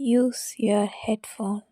Use your headphone.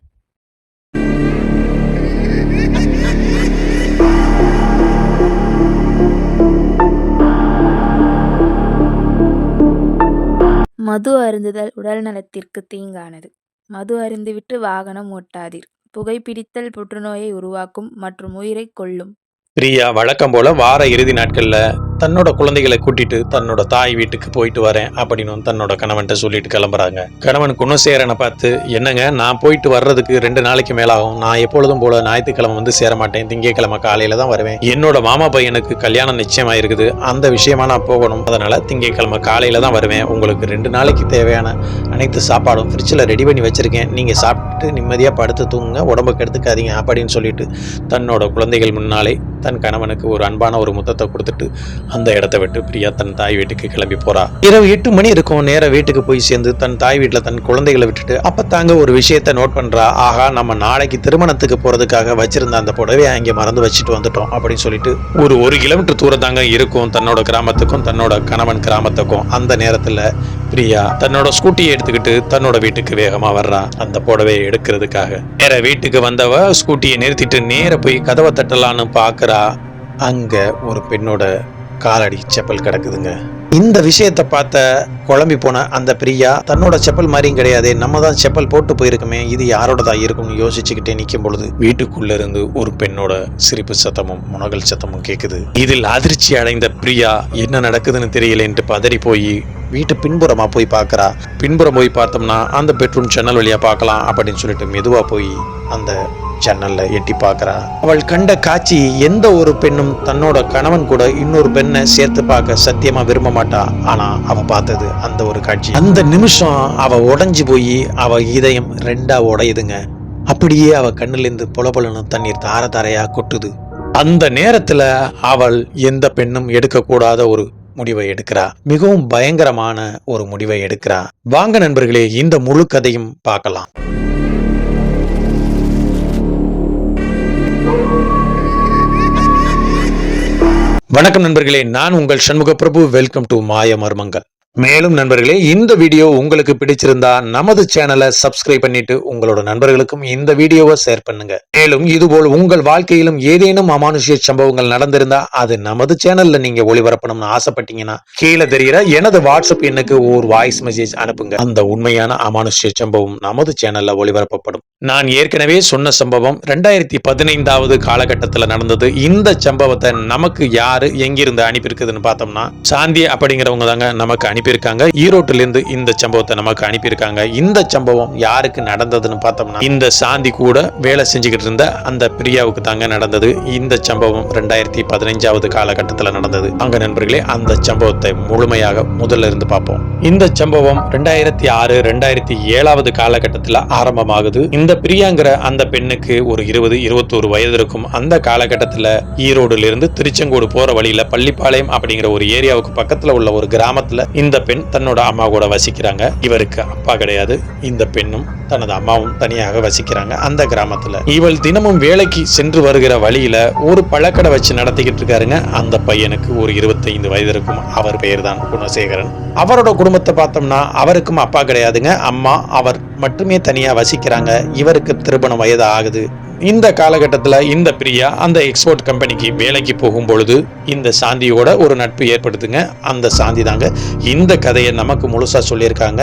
மது அருந்துதல் உடல் நலத்திற்கு தீங்கானது. மது அருந்துவிட்டு வாகனம் ஓட்டாதீர். புகைப்பிடித்தல் புற்றுநோயை உருவாக்கும் மற்றும் உயிரை கொல்லும். பிரியா வழக்கம் போல வார இறுதி நாட்களில் தன்னோட குழந்தைகளை கூட்டிட்டு தன்னோட தாய் வீட்டுக்கு போயிட்டு வரேன் அப்படின்னு தன்னோட கணவன்கிட்ட சொல்லிட்டு கிளம்புறாங்க. கணவன் குணசேரனை பார்த்து என்னங்க நான் போயிட்டு வர்றதுக்கு ரெண்டு நாளைக்கு மேலாகும். நான் எப்பொழுதும் போல ஞாயிற்றுக்கிழமை வந்து சேர மாட்டேன் திங்கக்கிழமை காலையில தான் வருவேன். என்னோட மாமா பையனுக்கு கல்யாணம் நிச்சயமா இருக்குது அந்த விஷயமா நான் போகணும். அதனால திங்கட்கிழமை காலையில தான் வருவேன். உங்களுக்கு ரெண்டு நாளைக்கு தேவையான அனைத்து சாப்பாடும் ஃப்ரிட்ஜில் ரெடி பண்ணி வச்சுருக்கேன். நீங்கள் சாப்பிட்டு நிம்மதியாக படுத்து தூங்குங்க. உடம்புக்கு எடுத்துக்காதீங்க அப்படின்னு சொல்லிட்டு தன்னோட குழந்தைகள் முன்னாலே தன் கணவனுக்கு ஒரு அன்பான ஒரு முத்தத்தை கொடுத்துட்டு அந்த இடத்த விட்டு பிரியா தன் தாய் வீட்டுக்கு கிளம்பி போறா. இரவு எட்டு மணி இருக்கும். நேர வீட்டுக்கு போய் சேர்ந்து தன் தாய் வீட்டில் தன் குழந்தைகளை விட்டுட்டு அப்போ தாங்க ஒரு விஷயத்த நோட் பண்றா. ஆகா நம்ம நாளைக்கு திருமணத்துக்கு போறதுக்காக வச்சிருந்த அந்த புடவையை அங்கே மறந்து வச்சுட்டு வந்துட்டோம் அப்படின்னு சொல்லிட்டு ஒரு ஒரு கிலோமீட்டர் தூரம் தாங்க இருக்கும். தன்னோட கிராமத்துக்கும் தன்னோட கணவன் கிராமத்துக்கும் அந்த நேரத்தில் பிரியா தன்னோட ஸ்கூட்டியை எடுத்துக்கிட்டு தன்னோட வீட்டுக்கு வேகமா வர்றா. அந்த புடவையை எடுக்கிறதுக்காக. நேர வீட்டுக்கு வந்தவ ஸ்கூட்டியை நிறுத்திட்டு நேர போய் கதவை தட்டலான்னு பாக்குறா. அங்க ஒரு பெண்ணோட காலடி செப்பல் கிடக்குதுங்க. இந்த விஷயத்தை பார்த்த குழம்பி போன அந்த பிரியா தன்னோட செப்பல் மாதிரியும் கிடையாது. நம்ம தான் செப்பல் போட்டு போயிருக்கோமே இது யாரோடதா இருக்கும்னு யோசிச்சுக்கிட்டே நிற்கும் பொழுது வீட்டுக்குள்ள இருந்து ஒரு பெண்ணோட சிரிப்பு சத்தமும் முனகல் சத்தமும் கேட்குது இதில் அதிர்ச்சி அடைந்த பிரியா என்ன நடக்குதுன்னு தெரியலேன்ட்டு பதறி போய் வீட்டு பின்புறமா போய் பார்க்கறா. பின்புறம் போய் பார்த்தோம்னா அந்த பெட்ரூம் ஜன்னல் வழியா பார்க்கலாம் அப்படின்னு சொல்லிட்டு மெதுவா போய் அந்த ஜன்னல்ல எட்டி பார்க்கறா. அவள் கண்ட காட்சி எந்த ஒரு பெண்ணும் தன்னோட கணவன் கூட இன்னொரு பெண்ணை சேர்த்து பார்க்க சத்தியமா விரும்ப மாட்டா. ஆனா அவ பார்த்தது அந்த ஒரு காட்சி. அந்த நிமிஷம் அவ உடஞ்சு போய் அவ இதயம் ரெண்டா உடையுதுங்க. அப்படியே அவ கண்ணிலிருந்து புலபுலன்னு தண்ணீர் தார தாரையா கொட்டுது. அந்த நேரத்துல அவள் எந்த பெண்ணும் எடுக்கக்கூடாத ஒரு முடிவை எடுக்கிறா. மிகவும் பயங்கரமான ஒரு முடிவை எடுக்கிறா. வாங்க நண்பர்களே இந்த முழு கதையும் பார்க்கலாம். வணக்கம் நண்பர்களே நான் உங்கள் சண்முக பிரபு வெல்கம் டு மாய மர்மங்கள் மேலும் நண்பர்களே இந்த வீடியோ உங்களுக்கு பிடிச்சிருந்தா நமது சேனலை சப்ஸ்கிரைப் பண்ணிட்டு உங்களோட நண்பர்களுக்கும் இந்த வீடியோவை ஷேர் பண்ணுங்க. மேலும் இதுபோல் உங்கள் வாழ்க்கையிலும் ஏதேனும் அமானுஷ்ய சம்பவங்கள் நடந்திருந்தா அது நமது சேனல்ல நீங்க ஒளிபரப்பணும்னு ஆசைப்பட்டீங்கன்னா கீழே தெரிகிற எனது வாட்ஸ்அப் எண்ணுக்கு ஒரு வாய்ஸ் மெசேஜ் அனுப்புங்க. அந்த உண்மையான அமானுஷ்ய சம்பவம் நமது சேனல்ல ஒளிபரப்பப்படும். நான் ஏற்கனவே சொன்ன சம்பவம் ரெண்டாயிரத்தி பதினைந்தாவது காலகட்டத்தில் நடந்தது. இந்த சம்பவத்தை நமக்கு யாரு எங்கிருந்து அனுப்பியிருக்குதுன்னு பார்த்தோம்னா சாந்தி அப்படிங்கிறவங்க தாங்க நமக்கு அனுப்பி அனுப்பியிருக்காங்க. ஈரோட்டிலிருந்து இந்த சம்பவத்தை நமக்கு அனுப்பியிருக்காங்க. இந்த சம்பவம் யாருக்கு நடந்ததுன்னு பார்த்தோம்னா இந்த சாந்தி கூட வேலை செஞ்சுக்கிட்டு இருந்த அந்த பிரியாவுக்கு தாங்க நடந்தது. இந்த சம்பவம் ரெண்டாயிரத்தி பதினைஞ்சாவது காலகட்டத்தில் நடந்தது. அங்க நண்பர்களே அந்த சம்பவத்தை முழுமையாக முதல்ல இருந்து பார்ப்போம். இந்த சம்பவம் ரெண்டாயிரத்தி ஆறு ரெண்டாயிரத்தி ஏழாவது காலகட்டத்தில் ஆரம்பமாகுது. இந்த பிரியாங்கிற அந்த பெண்ணுக்கு ஒரு இருபது இருபத்தோரு வயது இருக்கும். அந்த காலகட்டத்தில் ஈரோடுல இருந்து திருச்செங்கோடு போற வழியில பள்ளிப்பாளையம் அப்படிங்கிற ஒரு ஏரியாவுக்கு பக்கத்துல உள்ள ஒரு கிராமத்துல இந்த பெண் தன்னோட அம்மா கூட வசிக்கிறாங்க. இவருக்கு அப்பா கிடையாது. இந்த பெண்ணும் தனது அம்மாவும் தனியாக வசிக்கிறாங்க அந்த கிராமத்துல. இவள் தினமும் வேலைக்கு சென்று வருகிற வழியில ஒரு பழக்கடை வச்சு நடத்திக்கிட்டு இருக்காருங்க. அந்த பையனுக்கு ஒரு இருபத்தைந்து வயது இருக்கும் அவர் பெயர் தான் குணசேகரன். அவரோட குடும்பத்தை பார்த்தோம்னா அவருக்கும் அப்பா கிடையாதுங்க. அம்மா அவர் மட்டுமே தனியா வசிக்கிறாங்க. இவருக்கு திருமணம் வயது ஆகுது. இந்த காலகட்டத்தில் இந்த பிரியா அந்த எக்ஸ்போர்ட் கம்பெனிக்கு வேலைக்கு போகும் பொழுது இந்த சாந்தியோட ஒரு நட்பு ஏற்படுத்துங்க. அந்த சாந்தி தாங்க இந்த கதையை நமக்கு முழுசா சொல்லியிருக்காங்க.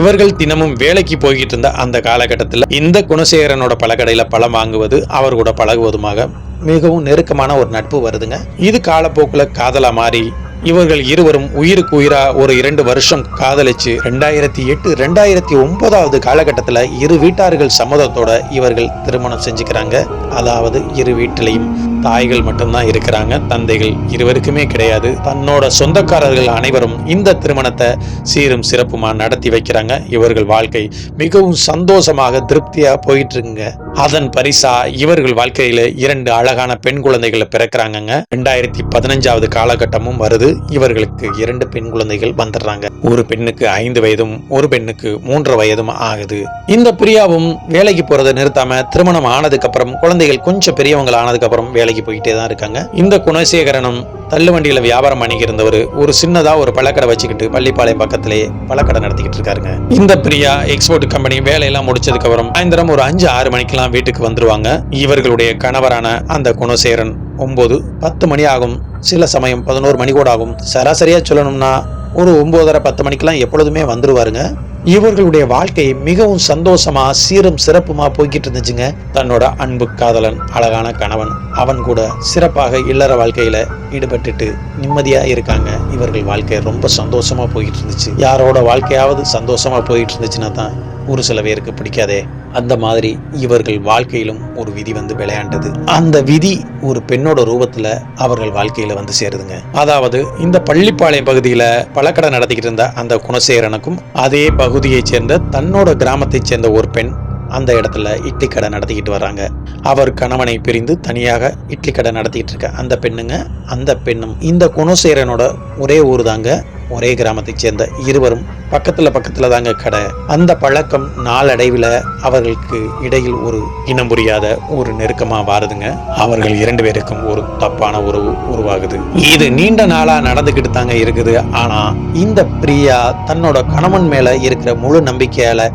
இவர்கள் தினமும் வேலைக்கு போய்கிட்டு இருந்த அந்த காலகட்டத்தில் இந்த குணசேகரனோட பழக்கடையில் பழம் வாங்குவது அவர் கூட பழகுவதுமாக மிகவும் நெருக்கமான ஒரு நட்பு வருதுங்க. இது காலப்போக்கில் காதலா மாறி இவர்கள் இருவரும் உயிருக்கு உயிரா ஒரு இரண்டு வருஷம் காதலிச்சு ரெண்டாயிரத்தி எட்டு ரெண்டாயிரத்தி ஒன்பதாவது காலகட்டத்தில் இரு வீட்டார்கள் சம்மதத்தோட இவர்கள் திருமணம் செஞ்சுக்கிறாங்க. அதாவது இரு வீட்டிலையும் தாய்கள் மட்டும்தான் இருக்கிறாங்க தந்தைகள் இருவருக்குமே கிடையாது. தன்னோட சொந்தக்காரர்கள் அனைவரும் இந்த திருமணத்தை சீரும் சிறப்புமா நடத்தி வைக்கிறாங்க. இவர்கள் வாழ்க்கை மிகவும் சந்தோஷமாக திருப்தியாக போயிட்டு இருக்குங்க அதன் பரிசா இவர்கள் வாழ்க்கையில இரண்டு அழகான பெண் குழந்தைகளை பிறக்கிறாங்கங்க. ரெண்டாயிரத்தி பதினஞ்சாவது காலகட்டமும் வருது. இவர்களுக்கு இரண்டு பெண் குழந்தைகள் வந்துடுறாங்க. ஒரு பெண்ணுக்கு ஐந்து வயதும் ஒரு பெண்ணுக்கு மூன்று வயதும் ஆகுது. இந்த பிரியாவும் வேலைக்கு போறதை நிறுத்தாம திருமணம் ஆனதுக்கு அப்புறம் குழந்தைகள் கொஞ்சம் பெரியவங்க ஆனதுக்கு அப்புறம் வேலைக்கு போயிட்டே தான் இருக்காங்க. இந்த குணசேகரனும் தள்ளுவண்டியில் வியாபாரம் பண்ணிக்கி இருந்தவர் ஒரு சின்னதாக ஒரு பழக்கடை வச்சுக்கிட்டு பள்ளிப்பாளையம் பக்கத்திலே பழக்கடை நடத்திக்கிட்டு இருக்காருங்க. இந்த பிரியா எக்ஸ்போர்ட் கம்பெனி வேலையெல்லாம் முடிச்சதுக்கு அப்புறம் சாயந்தரம் ஒரு அஞ்சு ஆறு மணிக்கெல்லாம் வீட்டுக்கு வந்துருவாங்க. இவர்களுடைய கணவரான அந்த குணசேரன் ஒம்பது பத்து மணி ஆகும். சில சமயம் பதினோரு மணி கூட ஆகும். சராசரியா சொல்லணும்னா ஒரு ஒம்போதரை பத்து மணிக்கெல்லாம் எப்பொழுதுமே வந்துருவாருங்க. இவர்களுடைய வாழ்க்கை மிகவும் சந்தோஷமா சீரும் சிறப்புமா போய்கிட்டு இருந்துச்சுங்க. தன்னோட அன்பு காதலன் அழகான கணவன் அவன் கூட சிறப்பாக இல்லற வாழ்க்கையில ஈடுபட்டுட்டு நிம்மதியா இருக்காங்க. இவர்கள் வாழ்க்கை ரொம்ப சந்தோஷமா போயிட்டு இருந்துச்சு. யாரோட வாழ்க்கையாவது சந்தோஷமா போயிட்டு இருந்துச்சுன்னா தான் ஒரு சில பேருக்கு பிடிக்காதே. அந்த மாதிரி இவர்கள் வாழ்க்கையிலும் ஒரு விதி வந்து விளையாண்டது. அந்த விதி ஒரு பெண்ணோட ரூபத்துல அவர்கள் வாழ்க்கையில வந்து சேருதுங்க. அதாவது இந்த பள்ளிப்பாளையம் பகுதியில பழக்கடை நடத்திக்கிட்டு இருந்த அந்த குணசேரனுக்கும் அதே பகுதியைச் சேர்ந்த தன்னோட கிராமத்தைச் சேர்ந்த ஒரு பெண் அந்த இடத்துல இட்லி கடை நடத்திக்கிட்டு வராங்க அவர் கணவனை பிரிந்து தனியாக இட்லி கடை நடத்திக்கிட்டு இருக்க அந்த பெண்ணுங்க அந்த பெண்ணும் இந்த குணசேரனோட ஒரே ஊர் தாங்க ஒரே கிராமத்தைச் சேர்ந்த இருவரும் பக்கத்துல பக்கத்துல தாங்க கடை. அந்த பழக்கம் நாளடைவில் அவர்களுக்கு இடையில் ஒரு இனம் புரியாத ஒரு நெருக்கமாக வாருதுங்க. அவர்கள் இரண்டு பேருக்கும் ஒரு தப்பான உறவு உருவாகுது. இது நீண்ட நாளா நடந்துகிட்டு தாங்க இருக்குது. ஆனா இந்த பிரியா தன்னோட கணவன் மேல இருக்கிற முழு நம்பிக்கையால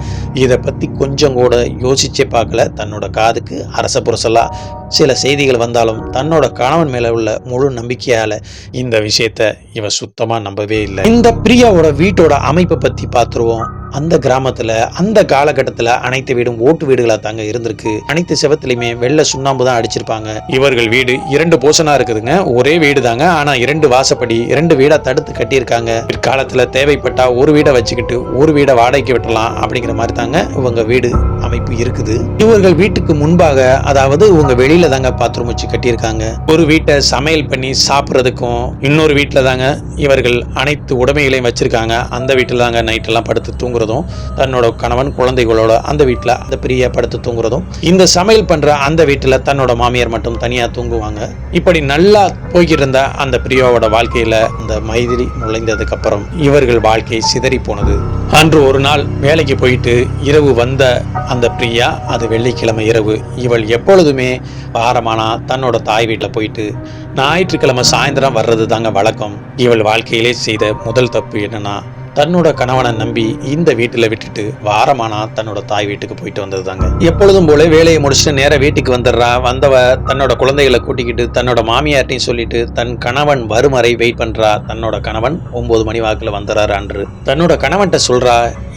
இதை பத்தி கொஞ்சம் கூட யோசிச்சே பார்க்கல. தன்னோட காதுக்கு அரச புரசலா சில செய்திகள் வந்தாலும் தன்னோட கணவன் மேல உள்ள முழு நம்பிக்கையால இந்த விஷயத்த இவ சுத்தமா நம்பவே இல்லை. இந்த பிரியாவோட வீட்டோட அமைப்பை பத்தி பார்த்துருவோம் அந்த கிராமத்துல அந்த காலகட்டத்துல அனைத்து வீடும் ஓட்டு வீடுகளா தாங்க இருந்திருக்கு. அனைத்து செவத்துலயுமே வெள்ள சுண்ணாம்பு தான் அடிச்சிருப்பாங்க. இவர்கள் வீடு இரண்டு போஷனா இருக்குதுங்க. ஒரே வீடு தாங்க ஆனா இரண்டு வாசப்படி இரண்டு வீடா தடுத்து கட்டியிருக்காங்க. பிற்காலத்துல தேவைப்பட்டா ஒரு வீடை வச்சுக்கிட்டு ஒரு வீடை வாடகைக்கு விட்டலாம் அப்படிங்கிற மாதிரி தாங்க இவங்க வீடு. அமைப்பு இருக்குது. இவர்கள் வீட்டுக்கு முன்பாக அதாவது இவங்க வெளியில தாங்க பாத்ரூம் வச்சு கட்டியிருக்காங்க. ஒரு வீட்டை சமையல் பண்ணி சாப்பிட்றதுக்கும் இன்னொரு வீட்டில் தாங்க இவர்கள் அனைத்து உடைமைகளையும் வச்சிருக்காங்க. அந்த வீட்டில் தாங்க நைட் எல்லாம் படுத்து தூங்குறதும் தன்னோட கணவன் குழந்தைகளோட அந்த வீட்டில் அந்த பிரியா படுத்து தூங்குறதும் இந்த சமையல் பண்ற அந்த வீட்டில் தன்னோட மாமியார் மட்டும் தனியாக தூங்குவாங்க. இப்படி நல்லா போய்கிட்டு இருந்த அந்த பிரியாவோட வாழ்க்கையில அந்த மைதிலி நுழைந்ததுக்கு அப்புறம் இவர்கள் வாழ்க்கை சிதறி போனது அன்று ஒரு நாள் வேலைக்கு போயிட்டு இரவு வந்த அந்த பிரியா அது வெள்ளிக்கிழமை இரவு. இவள் எப்பொழுதுமே வாரமானா தன்னோட தாய் வீட்டில் போயிட்டு ஞாயிற்றுக்கிழமை சாயந்தரம் வர்றது தாங்க வழக்கம். இவள் வாழ்க்கையிலே செய்த முதல் தப்பு என்னன்னா தன்னோட கணவனை நம்பி இந்த வீட்டில் விட்டுட்டு வாரமானா தன்னோட தாய் வீட்டுக்கு போயிட்டு வந்தது தாங்க எப்பொழுதும் போல வேலையை முடிச்சுட்டு நேர வீட்டுக்கு வந்துடுறா. வந்தவ தன்னோட குழந்தைகளை கூட்டிக்கிட்டு தன்னோட மாமியார்ட்டையும் சொல்லிட்டு தன் கணவன் வரும் வரை வெயிட் பண்றா. தன்னோட கணவன் ஒன்பது மணி வாக்குல வந்துடுறாரு அன்று. தன்னோட கணவன்கிட்ட சொல்றா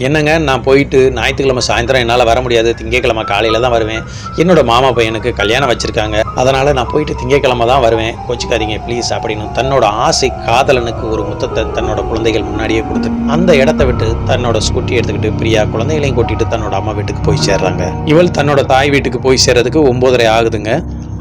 என்னங்க நான் போயிட்டு ஞாயிற்றுக்கிழமை சாயந்தரம் என்னால் வர முடியாது. திங்கக்கிழமை காலையில தான் வருவேன். என்னோட மாமா பையனுக்கு கல்யாணம் வச்சிருக்காங்க. அதனால நான் போயிட்டு திங்கக்கிழமை தான் வருவேன். கோச்சிக்காதீங்க ப்ளீஸ் அப்படின்னு தன்னோட ஆசை காதலனுக்கு ஒரு முத்தத்தை தன்னோட குழந்தைகள் முன்னாடியே கொடுத்து அந்த இடத்த விட்டு தன்னோட ஸ்கூட்டி எடுத்துக்கிட்டு பிரியா குழந்தைகளையும் கூட்டிட்டு தன்னோட அம்மா வீட்டுக்கு போய் சேர்றாங்க. இவள் தன்னோட தாய் வீட்டுக்கு போய் சேர்றதுக்கு ஒன்பதரை ஆகுதுங்க.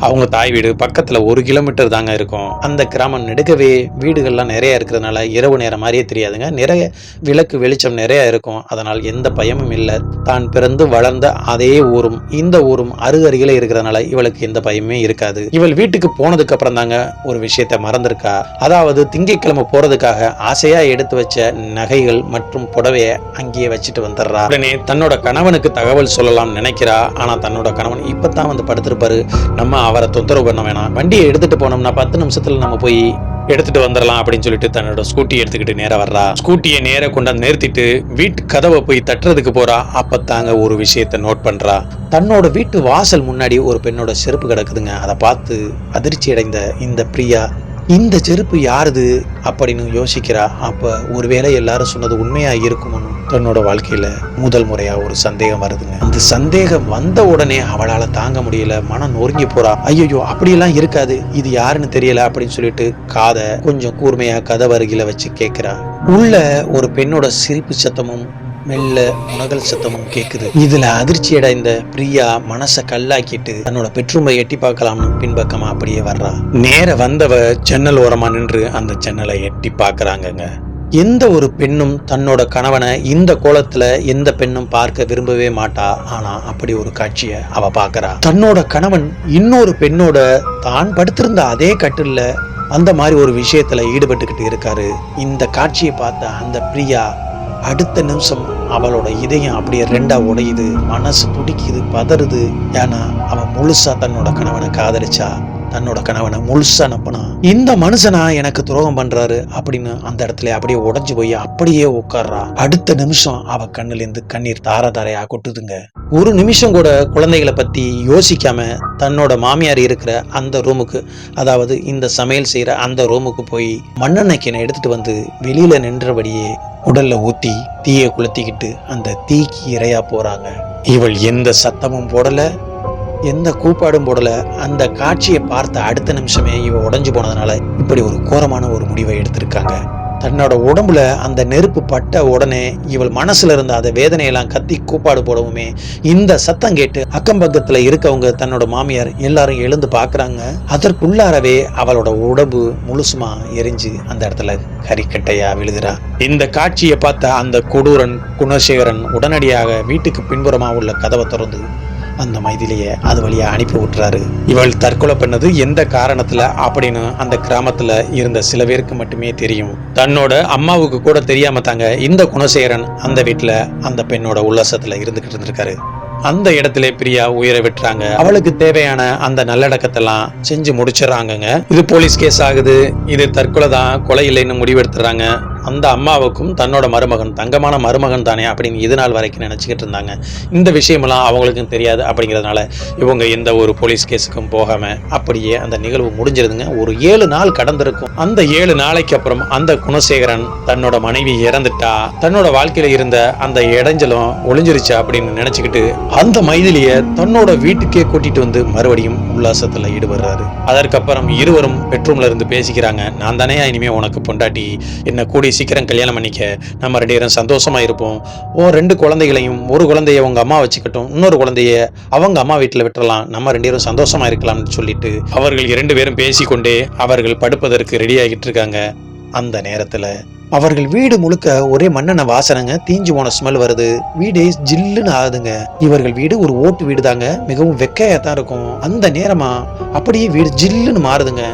அவங்க தாய் வீடு பக்கத்துல ஒரு கிலோமீட்டர் தாங்க இருக்கும். அந்த கிராமம் நெடுக்கவே வீடுகள்லாம் நிறைய இருக்கிறதுனால இரவு நேரம் மாதிரியே தெரியாதுங்க. நிறைய விளக்கு வெளிச்சம் நிறைய இருக்கும். அதனால் எந்த பயமும் இல்லை. தான் பிறந்து வளர்ந்த அதே ஊரும் இந்த ஊரும் அருகருகில இருக்கிறதுனால இவளுக்கு எந்த பயமுமே இருக்காது. இவள் வீட்டுக்கு போனதுக்கு அப்புறம் தாங்க ஒரு விஷயத்த மறந்திருக்கா. அதாவது திங்கட்கிழமை போறதுக்காக ஆசையா எடுத்து வச்ச நகைகள் மற்றும் புடவையை அங்கேயே வச்சுட்டு வந்துடுறா. உடனே தன்னோட கணவனுக்கு தகவல் சொல்லலாம் நினைக்கிறா. ஆனா தன்னோட கணவன் இப்பதான் வந்து படுத்திருப்பாரு. நம்ம அவரை தொந்தரவு பண்ண வேணாம். வண்டியை எடுத்துட்டு போனோம்னா பத்து நிமிஷத்துல நம்ம போய் எடுத்துட்டு வந்துடலாம் அப்படின்னு சொல்லிட்டு தன்னோட ஸ்கூட்டி எடுத்துக்கிட்டு நேராக வர்றா. ஸ்கூட்டியை நேர கொண்டாந்து நிறுத்திட்டு வீட்டு கதவை போய் தட்டுறதுக்கு போறா. அப்ப தாங்க ஒரு விஷயத்த நோட் பண்றா. தன்னோட வீட்டு வாசல் முன்னாடி ஒரு பெண்ணோட செருப்பு கிடக்குதுங்க. அதை பார்த்து அதிர்ச்சி அடைந்த இந்த பிரியா இந்த செருப்பு யாருது? அப்படின்னு யோசிக்கிறா. அப்ப ஒருவேளை எல்லாரும் சொன்னது உண்மையா இருக்குமோ தன்னோட வாழ்க்கையில் முதல் முறையாக ஒரு சந்தேகம் வருதுங்க. அந்த சந்தேகம் வந்த உடனே அவளால் தாங்க முடியல மனம் நொறுங்கி போறா. ஐயோ அப்படியெல்லாம் இருக்காது. இது யாருன்னு தெரியல அப்படின்னு சொல்லிட்டு காதை கொஞ்சம் கூர்மையாக கதை அருகில வச்சு கேட்கிறா உள்ள ஒரு பெண்ணோட சிரிப்பு சத்தமும் மெல்ல முனகல் சத்தமும் கேட்குது இதுல அதிர்ச்சி அடைந்த பிரியா மனசை கல்லாக்கிட்டு தன்னோட பெட்ரூமை எட்டி பார்க்கலாம்னு பின்பக்கமா அப்படியே வர்றா. நேர வந்தவ ஜன்னல் ஓரமா நின்று அந்த ஜன்னலை எட்டி பார்க்குறாங்கங்க. எந்த ஒரு பெண்ணும் தன்னோட கணவனை இந்த கோலத்துல எந்த பெண்ணும் பார்க்க விரும்பவே மாட்டா? ஆனா அப்படி ஒரு காட்சியை அவ பாக்குறா தன்னோட கணவன் இன்னொரு பெண்ணோட தான் படுத்திருந்த அதே கட்டில்ல அந்த மாதிரி ஒரு விஷயத்துல ஈடுபட்டுக்கிட்டு இருக்காரு. இந்த காட்சியை பார்த்த அந்த பிரியா அடுத்த நிமிஷம் அவளோட இதயம் அப்படியே ரெண்டா உடையுது. மனசு துடிக்குது பதறுது. ஏன்னா அவன் முழுசா தன்னோட கணவனை காதலிச்சா. தன்னோட கணவனை முழுசா நம்பினான் இந்த மனுஷனா எனக்கு துரோகம் பண்றாரு அப்படின்னு அந்த இடத்துல அப்படியே உடஞ்சு போய் அப்படியே உட்கார்றா. அடுத்த நிமிஷம் அவ கண்ணுல இருந்து கண்ணீர் தார தாரையா கொட்டுதுங்க. ஒரு நிமிஷம் கூட குழந்தைகளை பத்தி யோசிக்காம தன்னோட மாமியார் இருக்கிற அந்த ரூமுக்கு அதாவது இந்த சமையல் செய்யற அந்த ரூமுக்கு போய் மண்ணெண்ணெய் கிணை எடுத்துட்டு வந்து வெளியில நின்றபடியே உடல்ல ஊத்தி தீயை குளுத்திக்கிட்டு அந்த தீக்கு இரையா போறாங்க. இவள் எந்த சத்தமும் போடல. எந்த கூப்பாடும் போடல அந்த காட்சியை பார்த்த அடுத்த நிமிஷமே இவ உடஞ்சு போனதுனால இப்படி ஒரு கோரமான ஒரு முடிவை எடுத்திருக்காங்க. தன்னோட உடம்புல அந்த நெருப்பு பட்ட உடனே இவள் மனசுல இருந்த அந்த வேதனையெல்லாம் கத்தி கூப்பாடு போடவுமே இந்த சத்தம் கேட்டு அக்கம் பக்கத்துல இருக்கவங்க தன்னோட மாமியார் எல்லாரும் எழுந்து பாக்குறாங்க. அதற்குள்ளாரவே அவளோட உடம்பு முழுசுமா எரிஞ்சு அந்த இடத்துல கறிக்கட்டையா விழுகிறா. இந்த காட்சியை பார்த்த அந்த கொடூரன் குணசேகரன் உடனடியாக வீட்டுக்கு பின்புறமா உள்ள கதவை திறந்து அந்த மைதிலியை அது வழியாக அனுப்பி விட்டுறாரு. இவள் தற்கொலை பண்ணது எந்த காரணத்தில் அப்படின்னு அந்த கிராமத்தில் இருந்த சில பேருக்கு மட்டுமே தெரியும். தன்னோட அம்மாவுக்கு கூட தெரியாம தாங்க இந்த குணசேகரன் அந்த வீட்டில் அந்த பெண்ணோட உல்லாசத்தில் இருந்துகிட்டு இருந்திருக்காரு. அந்த இடத்துல பிரியா உயிரை விட்டுறாங்க. அவளுக்கு தேவையான அந்த நல்லடக்கத்தெல்லாம் செஞ்சு முடிச்சிடறாங்கங்க. இது போலீஸ் கேஸ் ஆகுது. இது தற்கொலை தான் கொலை இல்லைன்னு முடிவெடுத்துறாங்க அந்த அம்மாவுக்கும் தன்னோட மருமகன் தங்கமான மருமகன் தானே அப்படின்னு இது நாள் வரைக்கும் நினச்சிக்கிட்டு இருந்தாங்க. இந்த விஷயமெல்லாம் அவங்களுக்கும் தெரியாது அப்படிங்கிறதுனால இவங்க எந்த ஒரு போலீஸ் கேஸுக்கும் போகாமல் அப்படியே அந்த நிகழ்வு முடிஞ்சிருதுங்க. ஒரு ஏழு நாள் கடந்திருக்கும். அந்த ஏழு நாளைக்கு அப்புறம் அந்த குணசேகரன் தன்னோட மனைவி இறந்துட்டா தன்னோட வாழ்க்கையில் இருந்த அந்த இடைஞ்சலும் ஒளிஞ்சிருச்சு அப்படின்னு நினச்சிக்கிட்டு அந்த மைதிலியை தன்னோட வீட்டுக்கே கூட்டிட்டு வந்து மறுபடியும் உல்லாசத்தில் ஈடுபடுறாரு. அதற்கப்புறம் இருவரும் பெட்ரூம்ல இருந்து பேசிக்கிறாங்க. நான் தானே இனிமே உனக்கு பொண்டாட்டி? என்ன கூடி சீக்கிரம் கல்யாணம் பண்ணிக்க. நம்ம ரெண்டு பேரும் சந்தோஷமா இருப்போம். உன் ரெண்டு குழந்தைகளையும் ஒரு குழந்தைய உங்கள் அம்மா வச்சுக்கட்டும் இன்னொரு குழந்தைய அவங்க அம்மா வீட்டில் விட்டுறலாம். நம்ம ரெண்டு பேரும் சந்தோஷமா இருக்கலாம்னு சொல்லிட்டு அவர்கள் இரண்டு பேரும் பேசிக்கொண்டே அவர்கள் படுப்பதற்கு ரெடி ஆகிட்டு இருக்காங்க. அந்த நேரத்தில் அவர்கள் வீடு முழுக்க ஒரே மண்ணெண்ண வாசனைங்க தீஞ்சு போன ஸ்மெல் வருது. வீடே ஜில்லுன்னு ஆகுதுங்க. இவர்கள் வீடு ஒரு ஓட்டு வீடு தாங்க மிகவும் வெக்கையா தான் இருக்கும். அந்த நேரமா அப்படியே வீடு ஜில்லுன்னு மாறுதுங்க.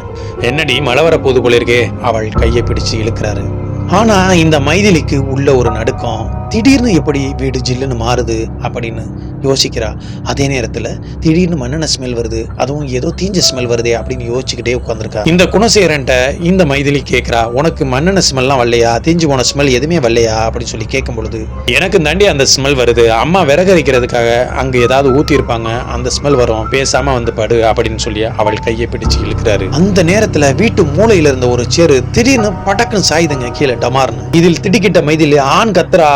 என்னடி மழை வர போது போல இருக்கே? அவள் கையை பிடிச்சு இழுக்கிறாரு. ஆனா இந்த மைதிலிக்கு உள்ள ஒரு நடுக்கம் திடீர்னு எப்படி வீடு ஜில்லுன்னு மாறுது அப்படின்னு யோசிக்கிறா. அதே நேரத்துல திடீர்னு மண்ணெண்ண ஸ்மெல் வருது அதுவும் ஏதோ தீஞ்ச ஸ்மெல் வருதே அப்படின்னு யோசிச்சுக்கிட்டே உட்காந்துருக்கா இந்த குணசேகரன்ட்ட இந்த மைதிலி கேட்கிறா உனக்கு மண்ணெண்ண ஸ்மெல்லாம் வரலையா? தீஞ்சு போன ஸ்மெல் எதுவுமே வரலையா? அப்படின்னு சொல்லி கேட்கும் பொழுது எனக்கு தாண்டி அந்த ஸ்மெல் வருது. அம்மா விறகரிக்கிறதுக்காக அங்க ஏதாவது ஊத்தி இருப்பாங்க அந்த ஸ்மெல் வரும். பேசாம வந்து படு அப்படின்னு சொல்லி அவள் கையை பிடிச்சு இழுக்கிறாரு. அந்த நேரத்துல வீட்டு மூலையில் இருந்த ஒரு சேரு திடீர்னு படக்குன்னு சாயுதுங்க கீழே டமார்னு. இதில் திடுக்கிட்ட மைதிலி ஆண் கத்துறா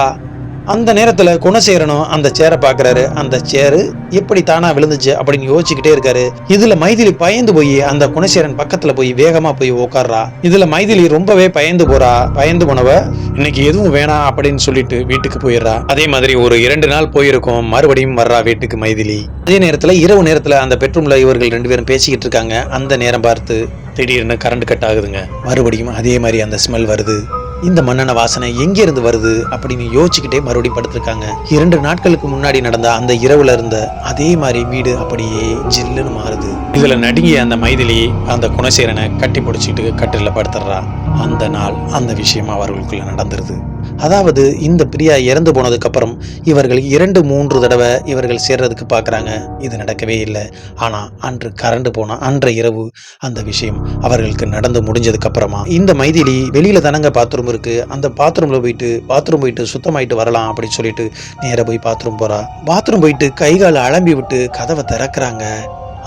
அந்த நேரத்தில் குணசேகரனும் அந்த சேரை பார்க்குறாரு அந்த சேரு எப்படி தானாக விழுந்துச்சு அப்படின்னு யோசிச்சுக்கிட்டே இருக்காரு. இதில் மைதிலி பயந்து போய் அந்த குணசேரன் பக்கத்தில் போய் வேகமாக போய் உட்கார்றா இதில் மைதிலி ரொம்பவே பயந்து போறா. பயந்து போனவ இன்னைக்கு எதுவும் வேணாம் அப்படின்னு சொல்லிட்டு வீட்டுக்கு போயிடுறா. அதே மாதிரி ஒரு இரண்டு நாள் போயிருக்கும். மறுபடியும் வர்றா வீட்டுக்கு மைதிலி. அதே நேரத்தில் இரவு நேரத்தில் அந்த பெட்ரூம்ல இவர்கள் ரெண்டு பேரும் பேசிக்கிட்டு இருக்காங்க. அந்த நேரம் பார்த்து திடீர்னு கரண்ட் கட் ஆகுதுங்க. மறுபடியும் அதே மாதிரி அந்த ஸ்மெல் வருது. இந்த மண்ணெண்ண வாசனை எங்க இருந்து வருது அப்படின்னு யோசிச்சுக்கிட்டே மறுபடியும் படுத்திருக்காங்க. இரண்டு நாட்களுக்கு முன்னாடி நடந்த அந்த இரவுல இருந்த அதே மாதிரி வீடு அப்படியே ஜில்லுன்னு மாறுது. இதுல நடுங்கிய அந்த மைதிலி அந்த குணசேரனை கட்டி பிடிச்சிட்டு கட்டில படுத்துடுறா அந்த நாள் அந்த விஷயம் அவர்களுக்குள்ள நடந்துருது. அதாவது இந்த பிரியா இறந்து போனதுக்கு அப்புறம் இவர்கள் இரண்டு மூன்று தடவை இவர்கள் சேர்றதுக்கு பார்க்குறாங்க. இது நடக்கவே இல்லை. ஆனால் அன்று கரண்டு போன அன்ற இரவு அந்த விஷயம் அவர்களுக்கு நடந்து முடிஞ்சதுக்கு அப்புறமா இந்த மைதிலி வெளியில தானங்க பாத்ரூம் இருக்கு. அந்த பாத்ரூம்ல போயிட்டு பாத்ரூம் போயிட்டு சுத்தமாயிட்டு வரலாம் அப்படின்னு சொல்லிட்டு நேராக போய் பாத்ரூம் போறா. பாத்ரூம் போயிட்டு கை கால் அலம்பி விட்டு கதவை திறக்கிறாங்க.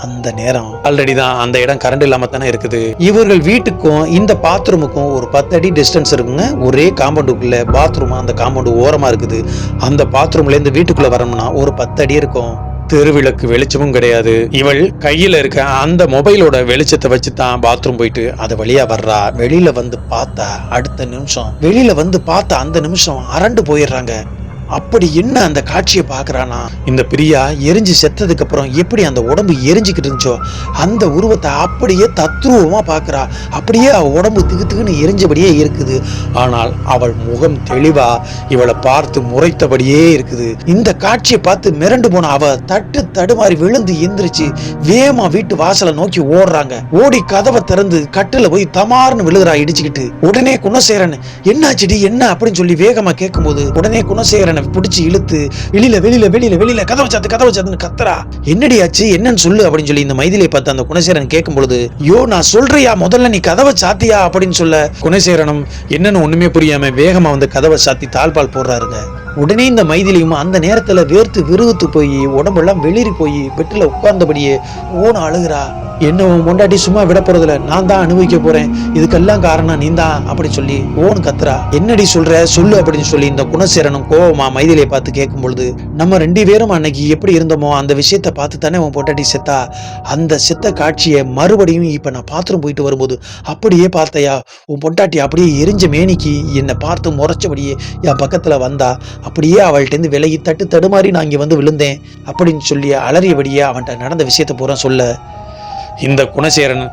அந்த நேரம். ஆல்ரெடி தான் அந்த இடம் கரண்ட் இல்லாம தானே இருக்குது. இவர்கள் வீட்டுக்கும் இந்த பாத்ரூமுக்கும் ஒரு பத்து அடி டிஸ்டன்ஸ் இருக்குங்க. ஒரே காம்பவுண்டுக்குள்ள பாத்ரூம் அந்த காம்பவுண்டு ஓரமா இருக்குது. அந்த பாத்ரூம்ல இருந்து வீட்டுக்குள்ள வரணும்னா ஒரு பத்து அடி இருக்கும். தெருவிளக்கு வெளிச்சமும் கிடையாது. இவள் கையில இருக்க அந்த மொபைலோட வெளிச்சத்தை வச்சு தான் பாத்ரூம் போயிட்டு அது வழியா வர்றா. வெளியில வந்து பார்த்தா அடுத்த நிமிஷம். வெளியில வந்து பார்த்தா அந்த நிமிஷம் அரண்டு போயிடுறாங்க. அப்படி என்ன அந்த காட்சியை பார்க்குறானா? இந்த பிரியா எரிஞ்சு செத்ததுக்கு அப்புறம் எப்படி அந்த உடம்பு எரிஞ்சுக்கிட்டு இருந்துச்சோ அந்த உருவத்தை அப்படியே தத்ரூபமா பார்க்குறா. அப்படியே அவ உடம்பு திகு திகுன்னு எரிஞ்சபடியே இருக்குது. ஆனால் அவள் முகம் தெளிவா இவளை பார்த்து முறைத்தபடியே இருக்குது. இந்த காட்சியை பார்த்து மிரண்டு போன அவ தட்டு தடுமாறி விழுந்து எந்திரிச்சு வேமா வீட்டு வாசலை நோக்கி ஓடுறாங்க. ஓடி கதவை திறந்து கட்டுல போய் தமார்னு விழுகிறா இடிச்சுக்கிட்டு. உடனே குணசேரன் என்னாச்சுடி என்ன? அப்படின்னு சொல்லி வேகமா கேட்கும்போது உடனே குணசேகரன் குணசேகரனை பிடிச்சி இழுத்து வெளியில வெளியில வெளியில வெளியில கதவை சாத்து கதவை சாத்துன்னு கத்துறா. என்னடி ஆச்சு? என்னன்னு சொல்லு அப்படின்னு சொல்லி இந்த மைதிலியை பார்த்து அந்த குணசேரன் கேட்கும் பொழுது யோ நான் சொல்றியா? முதல்ல நீ கதவை சாத்தியா? அப்படின்னு சொல்ல குணசேரனும் என்னன்னு ஒண்ணுமே புரியாம வேகமா வந்து கதவை சாத்தி தாழ்பால் போடுறாருங்க. உடனே இந்த மைதிலியும் அந்த நேரத்துல வேர்த்து விருகுத்து போய் உடம்பெல்லாம் வெளிரி போய் பெட்டில் உட்கார்ந்தபடியே ஓன அழுகிறா. என்ன உன் பொண்டாட்டி சும்மா விட போறதில்ல. நான் தான் அனுபவிக்க போறேன். இதுக்கெல்லாம் காரணம் நீ தான். அப்படின்னு சொல்லி ஓன் கத்துறா. என்னடி சொல்ற? சொல்லு அப்படின்னு சொல்லி இந்த குணசேரனும் கோபமா கோவமா மைதிலியை பார்த்து கேட்கும் பொழுது நம்ம ரெண்டு பேரும் அன்னைக்கு எப்படி இருந்தோமோ அந்த விஷயத்த பார்த்து தானே உன் பொட்டாட்டி செத்தா? அந்த செத்த காட்சியை மறுபடியும் இப்ப நான் பாத்திரம் போயிட்டு வரும்போது அப்படியே பார்த்தையா? உன் பொட்டாட்டி அப்படியே எரிஞ்ச மேனிக்கு என்னை பார்த்து முறைச்சபடியே என் பக்கத்துல வந்தா அப்படியே அவள்கிட்டேருந்து விலகி தட்டு தடுமாறி நான் இங்கே வந்து விழுந்தேன் அப்படின்னு சொல்லி அலறியபடியே அவன்கிட்ட நடந்த விஷயத்தை பூரா சொல்ல. இந்த குணசேரன்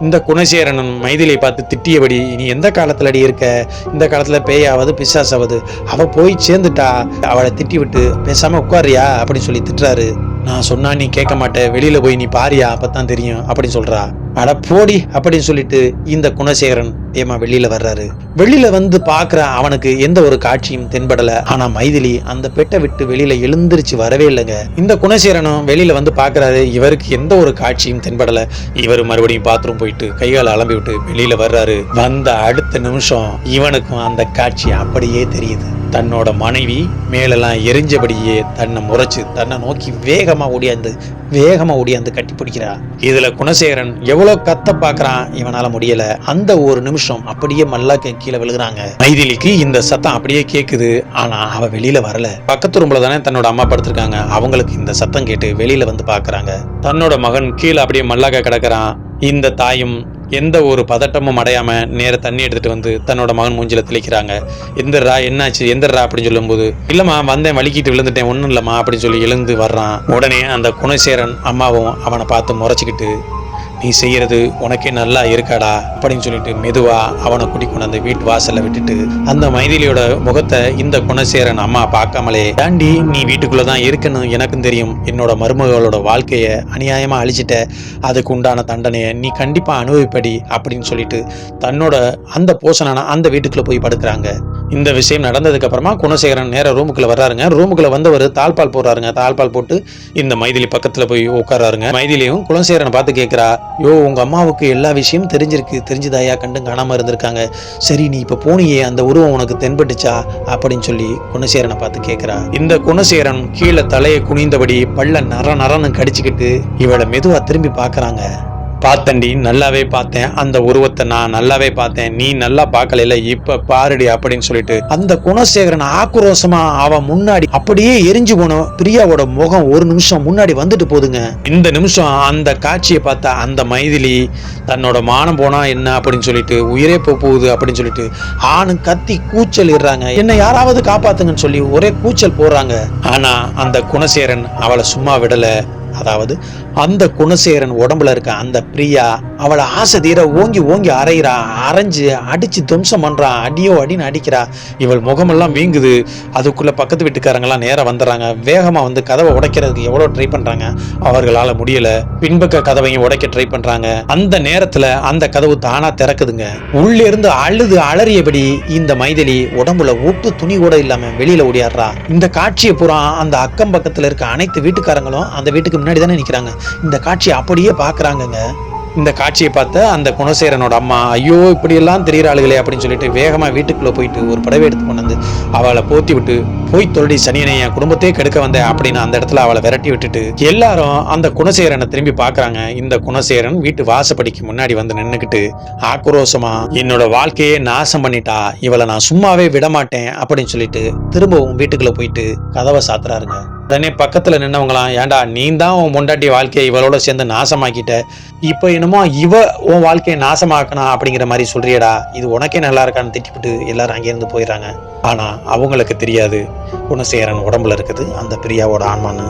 இந்த குணசேரனன் மைதிலை பார்த்து திட்டியபடி நீ எந்த காலத்தில் அடி இருக்க? இந்த காலத்தில் பேயாவது பிசாசாவது? அவள் போய் சேர்ந்துட்டா அவளை திட்டி விட்டு பேசாமல் உட்காரியா அப்படின்னு சொல்லி திட்டுறாரு. நான் சொன்னா நீ கேட்க மாட்ட வெளியில போய் நீ பாரியா? அப்பதான் தெரியும் அப்படின்னு சொல்றா. அட போடி அப்படின்னு சொல்லிட்டு இந்த குணசேகரன் ஏமா வெளியில வர்றாரு. வெளியில வந்து பாக்குற அவனுக்கு எந்த ஒரு காட்சியும் தென்படல. ஆனா மைதிலி அந்த பெட்டை விட்டு வெளியில எழுந்திருச்சு வரவே இல்லைங்க. இந்த குணசேரனும் வெளியில வந்து பாக்குறாரு இவருக்கு எந்த ஒரு காட்சியும் தென்படல. இவர் மறுபடியும் பாத்ரூம் போயிட்டு கைகால அலம்பி விட்டு வெளியில வர்றாரு. வந்த அடுத்த நிமிஷம் இவனுக்கும் அந்த காட்சி அப்படியே தெரியுது. தன்னோட மனைவி மேலெல்லாம் எரிஞ்சபடியே தன்னை முறைச்சு தன்னை நோக்கி வேகமா ஓடியாந்து வேகமா ஓடியாந்து கட்டி பிடிக்கிறா. இதுல குணசேகரன் எவ்வளவு கத்த பாக்குறான் இவனால முடியல. அந்த ஒரு நிமிஷம் அப்படியே மல்லாக்க கீழே விழுகுறாங்க. மைதிலிக்கு இந்த சத்தம் அப்படியே கேக்குது. ஆனா அவ வெளியில வரல. பக்கத்து ரூம்ல தானே தன்னோட அம்மா படுத்திருக்காங்க. அவங்களுக்கு இந்த சத்தம் கேட்டு வெளியில வந்து பார்க்குறாங்க தன்னோட மகன் கீழே அப்படியே மல்லாக்க கிடக்குறான். இந்த தாயும் எந்த ஒரு பதட்டமும் அடையாம நேர தண்ணி எடுத்துட்டு வந்து தன்னோட மகன் மூஞ்சில தெளிக்கிறாங்க. எந்திரா என்னாச்சு? எந்திரா அப்படின்னு சொல்லும்போது இல்லம்மா வந்தேன் வலிக்கிட்டு விழுந்துட்டேன். ஒண்ணும் இல்லம்மா அப்படின்னு சொல்லி எழுந்து வர்றான். உடனே அந்த குணசேரன் அம்மாவும் அவனை பார்த்து முறைச்சிக்கிட்டு நீ செய்யறது உனக்கே நல்லா இருக்காடா அப்படின்னு சொல்லிட்டு மெதுவா அவனை கூட்டி கொண்டு அந்த வீட்டு வாசல்ல விட்டுட்டு அந்த மைதிலியோட முகத்தை இந்த குணசேரன் அம்மா பார்க்காமலே தாண்டி நீ வீட்டுக்குள்ளே தான் இருக்கணும் எனக்கும் தெரியும். என்னோட மருமகளோட வாழ்க்கைய அநியாயமா அழிச்சிட்ட. அதுக்கு உண்டான தண்டனையை நீ கண்டிப்பா அனுபவிப்படி அப்படின்னு சொல்லிட்டு தன்னோட அந்த போஷனான அந்த வீட்டுக்குள்ள போய் படுக்கிறாங்க. இந்த விஷயம் நடந்ததுக்கு அப்புறமா குணசேகரன் நேராக ரூமுக்குள்ள வர்றாருங்க. ரூமுக்குள்ள வந்தவர் தாழ்பால் போடுறாருங்க. தாழ்பால் போட்டு இந்த மைதிலி பக்கத்துல போய் உட்காராருங்க மைதிலியும் குணசேகரனை பார்த்து கேட்கிறா யோ உங்கள் அம்மாவுக்கு எல்லா விஷயமும் தெரிஞ்சிருக்கு. தெரிஞ்சுதாயா கண்டும் காணாமல் இருந்திருக்காங்க. சரி நீ இப்போ போனியே அந்த உருவம் உனக்கு தென்பட்டுச்சா? அப்படின்னு சொல்லி குணசேரனை பார்த்து கேட்குறா இந்த குணசேகரன் கீழே தலையை குனிந்தபடி பல்ல நர நரன்னு கடிச்சுக்கிட்டு இவளை மெதுவாக திரும்பி பார்க்குறாங்க. பார்த்தண்டி நல்லாவே பார்த்தேன். அந்த உருவத்தை நான் நல்லாவே பார்த்தேன். நீ நல்லா பார்க்கல இப்ப பாருடி அப்படின்னு சொல்லிட்டு அந்த குணசேகரன் ஆக்ரோஷமா அவன் முன்னாடி அப்படியே எரிஞ்சு போன பிரியாவோட முகம் ஒரு நிமிஷம் முன்னாடி வந்துட்டு போதுங்க. இந்த நிமிஷம் அந்த காட்சியை பார்த்தா அந்த மைதிலி தன்னோட மானம் போனா என்ன அப்படின்னு சொல்லிட்டு உயிரே போக போகுது அப்படின்னு சொல்லிட்டு ஆணு கத்தி கூச்சல் இடுறாங்க. என்ன யாராவது காப்பாத்துங்கன்னு சொல்லி ஒரே கூச்சல் போடுறாங்க. ஆனா அந்த குணசேகரன் அவளை சும்மா விடல. அதாவது அந்த குணசேகரன் உடம்புல இருக்க அந்த பிரியா அவளை ஆசை தீர ஓங்கி ஓங்கி அரைகிறா அரைஞ்சு அடித்து துவம்சம் பண்ணுறா அடியோ அடின்னு அடிக்கிறா. இவள் முகமெல்லாம் வீங்குது. அதுக்குள்ளே பக்கத்து வீட்டுக்காரங்கெல்லாம் நேராக வந்துடுறாங்க. வேகமாக வந்து கதவை உடைக்கிறதுக்கு எவ்வளோ ட்ரை பண்ணுறாங்க அவர்களால் முடியலை. பின்பக்க கதவையும் உடைக்க ட்ரை பண்ணுறாங்க அந்த நேரத்தில் அந்த கதவு தானா திறக்குதுங்க. உள்ளிருந்து அழுது அலறியபடி இந்த மைதிலி உடம்புல ஒட்டு துணி கூட இல்லாமல் வெளியில் ஓடியாடுறா. இந்த காட்சியை பூரா அந்த அக்கம் பக்கத்தில் இருக்க அனைத்து வீட்டுக்காரங்களும் அந்த வீட்டுக்கு முன்னாடி தானே நிற்கிறாங்க இந்த காட்சியை அப்படியே பார்க்குறாங்கங்க இந்த காட்சியை பார்த்த அந்த குணசேரனோட அம்மா ஐயோ இப்படியெல்லாம் தெரிகிறாளுகளே அப்படின்னு சொல்லிட்டு வேகமாக வீட்டுக்குள்ளே போயிட்டு ஒரு புடவை எடுத்து கொண்டு வந்து அவளை போத்தி விட்டு போய் தொல்டி சனியனை என் குடும்பத்தையே கெடுக்க வந்தேன் அப்படின்னு அந்த இடத்துல அவளை விரட்டி விட்டுட்டு எல்லாரும் அந்த குணசேரனை திரும்பி பார்க்குறாங்க. இந்த குணசேரன் வீட்டு வாசப்படிக்கு முன்னாடி வந்து நின்றுக்கிட்டு ஆக்ரோஷமா என்னோட வாழ்க்கையே நாசம் பண்ணிட்டா இவளை நான் சும்மாவே விட மாட்டேன் அப்படின்னு சொல்லிட்டு திரும்பவும் வீட்டுக்குள்ளே போயிட்டு கதவை சாத்துறாருங்க. உடனே பக்கத்தில் நின்னவங்களாம் ஏன்டா நீ தான் உன் முண்டாட்டி வாழ்க்கையை இவளோட சேர்ந்து நாசமாக்கிட்ட? இப்போ என்னமோ இவ உன் வாழ்க்கையை நாசமாக்கணும் அப்படிங்கிற மாதிரி சொல்றியடா. இது உனக்கே நல்லா இருக்கான்னு திட்டிவிட்டு எல்லாரும் அங்கேருந்து போயிடுறாங்க. ஆனால் அவங்களுக்கு தெரியாது. குணசேகரன் உடம்புல இருக்குது. அந்த பிரியாவோட ஆன்மான்னு.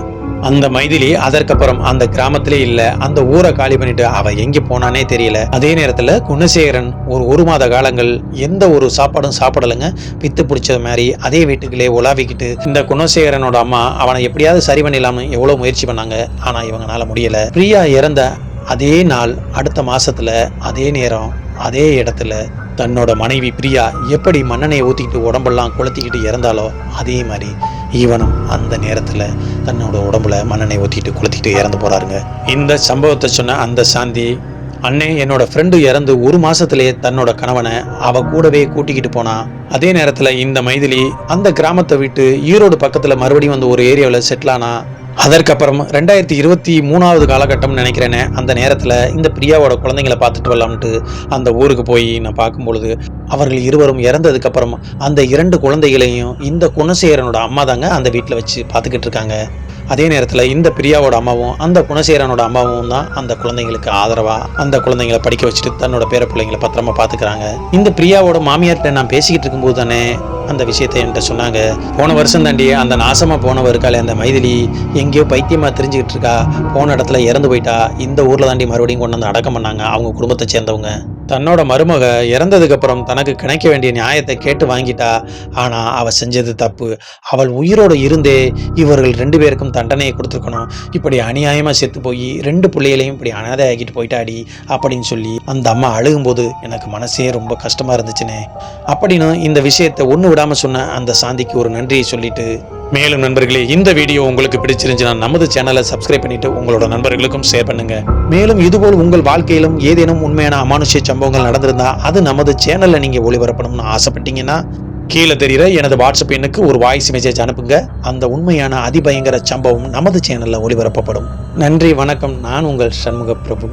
அந்த மைதிலி அதற்கப்புறம் அந்த கிராமத்திலே இல்ல அந்த ஊரை காலி பண்ணிட்டு அவ எங்க போனானே தெரியல. அதே நேரத்துல குணசேகரன் ஒரு ஒரு மாத காலங்கள் எந்த ஒரு சாப்பாடும் சாப்பிடலைங்க. பித்து பிடிச்சது மாதிரி அதே வீட்டுக்குள்ளே உலாவிக்கிட்டு இந்த குணசேகரனோட அம்மா அவனை எப்படியாவது சரி பண்ணிடலாம்னு எவ்வளவு முயற்சி பண்ணாங்க. ஆனா இவங்கனால முடியல. பிரியா இறந்த அதே நாள் அடுத்த மாசத்துல அதே நேரம் அதே இடத்துல தன்னோட மனைவி பிரியா எப்படி மண்ணெண்ணெயை ஊற்றிக்கிட்டு உடம்பெல்லாம் கொளுத்திக்கிட்டு இறந்தாலோ அதே மாதிரி ஈவனும் அந்த நேரத்தில் தன்னோட உடம்புல மண்ணெண்ணெய் ஊற்றிட்டு கொளுத்திக்கிட்டு இறந்து போகிறாருங்க இந்த சம்பவத்தை சொன்ன அந்த சாந்தி அண்ணே என்னோட ஃப்ரெண்டு இறந்து ஒரு மாசத்திலேயே தன்னோட கணவனை அவ கூடவே கூட்டிக்கிட்டு போனா? அதே நேரத்தில் இந்த மைதிலி அந்த கிராமத்தை விட்டு ஈரோடு பக்கத்தில் மறுபடியும் வந்து ஒரு ஏரியாவில் செட்டில் ஆனால் அதற்கப்புறம் ரெண்டாயிரத்தி இருபத்தி மூணாவது காலகட்டம்னு நினைக்கிறேனே அந்த நேரத்தில் இந்த பிரியாவோட குழந்தைங்களை பார்த்துட்டு வரலாம்ட்டு அந்த ஊருக்கு போய் நான் பார்க்கும்பொழுது அவர்கள் இருவரும் இறந்ததுக்கப்புறம் அந்த இரண்டு குழந்தைகளையும் இந்த குணசேகரனோட அம்மா தாங்க அந்த வீட்டில் வச்சு பார்த்துக்கிட்டு இருக்காங்க. அதே நேரத்தில் இந்த பிரியாவோட அம்மாவும் அந்த குணசேகரனோட அம்மாவும் தான் அந்த குழந்தைங்களுக்கு ஆதரவாக அந்த குழந்தைங்களை படிக்க வச்சுட்டு தன்னோட பேர பிள்ளைங்களை பத்திரமா பார்த்துக்கிறாங்க. இந்த பிரியாவோட மாமியார்கிட்ட நான் பேசிக்கிட்டு இருக்கும்போது தானே அந்த விஷயத்தை என்கிட்ட சொன்னாங்க. போன வருஷம் தாண்டி அந்த நாசமாக போனவ இருக்காளே அந்த மைதிலி எங்கேயோ பைத்தியமாக தெரிஞ்சுக்கிட்டு இருக்கா. போன இடத்துல இறந்து போயிட்டா. இந்த ஊரில் தாண்டி மறுபடியும் கொண்டு வந்து அடக்கம் பண்ணாங்க அவங்க குடும்பத்தை சேர்ந்தவங்க. தன்னோட மருமக இறந்ததுக்கப்புறம் தனக்கு கிடைக்க வேண்டிய நியாயத்தை கேட்டு வாங்கிட்டா. ஆனால் அவள் செஞ்சது தப்பு. அவள் உயிரோடு இருந்தே இவர்கள் ரெண்டு பேருக்கும் தண்டனையை கொடுத்துருக்கணும். இப்படி அநியாயமாக செத்து போய் ரெண்டு பிள்ளைகளையும் இப்படி அனாதை ஆக்கிட்டு போயிட்டாடி அப்படின்னு சொல்லி அந்த அம்மா அழுகும்போது எனக்கு மனசே ரொம்ப கஷ்டமாக இருந்துச்சுனே. அப்படின்னு இந்த விஷயத்தை ஒன்று விடாமல் சொன்ன அந்த சாந்திக்கு ஒரு நன்றியை சொல்லிட்டு மேலும் நண்பர்களே இந்த வீடியோ உங்களுக்கு பிடிச்சிருந்துச்சுன்னா நமது சேனலை சப்ஸ்கிரைப் பண்ணிட்டு உங்களோட நண்பர்களுக்கும் ஷேர் பண்ணுங்க. மேலும் இதுபோல் உங்கள் வாழ்க்கையிலும் ஏதேனும் உண்மையான அமானுஷ்ய சம்பவங்கள் நடந்திருந்தா அது நமது சேனல்ல நீங்க ஒளிபரப்பணும்னு ஆசைப்பட்டீங்கன்னா கீழே தெரிகிற எனது வாட்ஸ்அப் எண்ணுக்கு ஒரு வாய்ஸ் மெசேஜ் அனுப்புங்க. அந்த உண்மையான அதிபயங்கர சம்பவம் நமது சேனலில் ஒளிபரப்பப்படும். நன்றி வணக்கம். நான் உங்கள் சண்முக பிரபு